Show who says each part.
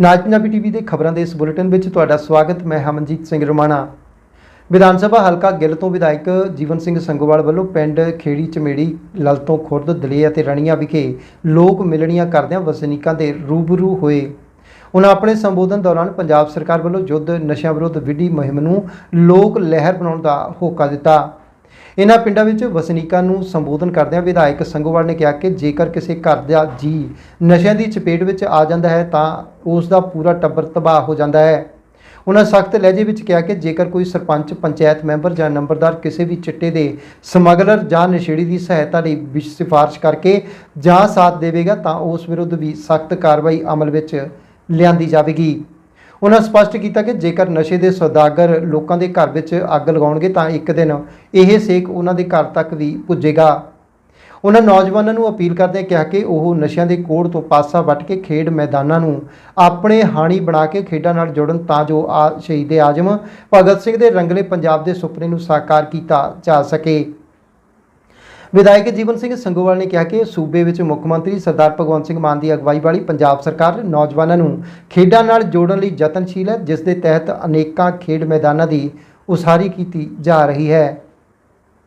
Speaker 1: ਨਾਜ Punjabi TV ਦੇ ਖਬਰਾਂ ਦੇ ਇਸ ਬੁਲੇਟਿਨ ਵਿੱਚ ਤੁਹਾਡਾ ਸਵਾਗਤ, ਮੈਂ ਹਮਨਜੀਤ ਸਿੰਘ ਰਮਾਣਾ। ਵਿਧਾਨ ਸਭਾ ਹਲਕਾ ਗਿੱਲ ਤੋਂ ਵਿਧਾਇਕ ਜੀਵਨ ਸਿੰਘ ਸੰਗੋਵਾਲ ਵੱਲੋਂ ਪਿੰਡ ਖੇੜੀ ਚਮੇੜੀ ਲਲਤੋਂ ਖੁਰਦ ਦਲੇ ਅਤੇ ਰਣੀਆਂ ਵਿਖੇ ਲੋਕ ਮਿਲਣੀਆਂ ਕਰਦਿਆਂ ਵਸਨੀਕਾਂ ਦੇ ਰੂਬਰੂ ਹੋਏ। ਉਹਨਾਂ ਆਪਣੇ ਸੰਬੋਧਨ ਦੌਰਾਨ ਪੰਜਾਬ ਸਰਕਾਰ ਵੱਲੋਂ ਯੁੱਧ ਨਸ਼ਿਆਂ ਵਿਰੁੱਧ ਵਿੱਢੀ ਮੁਹਿੰਮ ਨੂੰ ਲੋਕ ਲਹਿਰ ਬਣਾਉਣ ਦਾ ਹੋਕਾ ਦਿੱਤਾ। ਇਹਨਾਂ ਪਿੰਡਾਂ ਵਿੱਚ ਵਸਨੀਕਾਂ ਨੂੰ ਸੰਬੋਧਨ ਕਰਦਿਆਂ ਵਿਧਾਇਕ ਸੰਗੋਵਾਲ ਨੇ ਕਿਹਾ ਕਿ ਜੇਕਰ ਕਿਸੇ ਘਰ ਦਾ ਜੀ ਨਸ਼ਿਆਂ ਦੀ ਚਪੇਟ ਵਿੱਚ ਆ ਜਾਂਦਾ ਹੈ ਤਾਂ ਉਸ ਦਾ ਪੂਰਾ ਟੱਬਰ ਤਬਾਹ ਹੋ ਜਾਂਦਾ ਹੈ। ਉਹਨਾਂ ਸਖਤ ਲਹਿਜੇ ਵਿੱਚ ਕਿਹਾ ਕਿ ਜੇਕਰ ਕੋਈ ਸਰਪੰਚ, ਪੰਚਾਇਤ ਮੈਂਬਰ ਜਾਂ ਨੰਬਰਦਾਰ ਕਿਸੇ ਵੀ ਚਿੱਟੇ ਦੇ ਸਮਗਲਰ ਜਾਂ ਨਸ਼ੇੜੀ ਦੀ ਸਹਾਇਤਾ ਲਈ ਵਿਸ਼ ਸਿਫਾਰਿਸ਼ ਕਰਕੇ ਜਾਂ ਸਾਥ ਦੇਵੇਗਾ ਤਾਂ ਉਸ ਵਿਰੁੱਧ ਵੀ ਸਖਤ ਕਾਰਵਾਈ ਅਮਲ ਵਿੱਚ ਲਿਆਂਦੀ ਜਾਵੇਗੀ। ਉਹਨਾਂ ਸਪਸ਼ਟ ਕੀਤਾ ਕਿ ਜੇਕਰ ਨਸ਼ੇ ਦੇ ਸੌਦਾਗਰ ਲੋਕਾਂ ਦੇ ਘਰ ਵਿੱਚ ਅੱਗ ਲਗਾਉਣਗੇ ਤਾਂ ਇੱਕ ਦਿਨ ਇਹ ਸੇਕ ਉਹਨਾਂ ਦੇ ਘਰ ਤੱਕ ਵੀ ਪੁੱਜੇਗਾ। ਉਹਨਾਂ ਨੌਜਵਾਨਾਂ ਨੂੰ ਅਪੀਲ ਕਰਦੇ ਕਿਹਾ ਕਿ ਉਹ ਨਸ਼ਿਆਂ ਦੇ ਕੋੜ ਤੋਂ ਪਾਸਾ ਵੱਟ ਕੇ ਖੇਡ ਮੈਦਾਨਾਂ ਨੂੰ ਆਪਣੇ ਹਾਣੀ ਬਣਾ ਕੇ ਖੇਡਾਂ ਨਾਲ ਜੁੜਨ ਤਾਂ ਜੋ ਆ ਸ਼ਹੀਦ ਆਜਮ ਭਗਤ ਸਿੰਘ ਦੇ ਰੰਗਲੇ ਪੰਜਾਬ ਦੇ ਸੁਪਨੇ ਨੂੰ ਸਾਕਾਰ ਕੀਤਾ ਜਾ ਸਕੇ। ਵਿਧਾਇਕ ਜੀਵਨ ਸਿੰਘ ਸੰਗੋਵਾਲ ਨੇ ਕਿਹਾ ਕਿ ਸੂਬੇ ਵਿੱਚ ਮੁੱਖ ਮੰਤਰੀ ਸਰਦਾਰ ਭਗਵੰਤ ਸਿੰਘ ਮਾਨ ਦੀ ਅਗਵਾਈ ਵਾਲੀ ਪੰਜਾਬ ਸਰਕਾਰ ਨੌਜਵਾਨਾਂ ਨੂੰ ਖੇਡਾਂ ਨਾਲ ਜੋੜਨ ਲਈ ਯਤਨਸ਼ੀਲ ਹੈ, ਜਿਸ ਦੇ ਤਹਿਤ ਅਨੇਕਾਂ ਖੇਡ ਮੈਦਾਨਾਂ ਦੀ ਉਸਾਰੀ ਕੀਤੀ ਜਾ ਰਹੀ ਹੈ।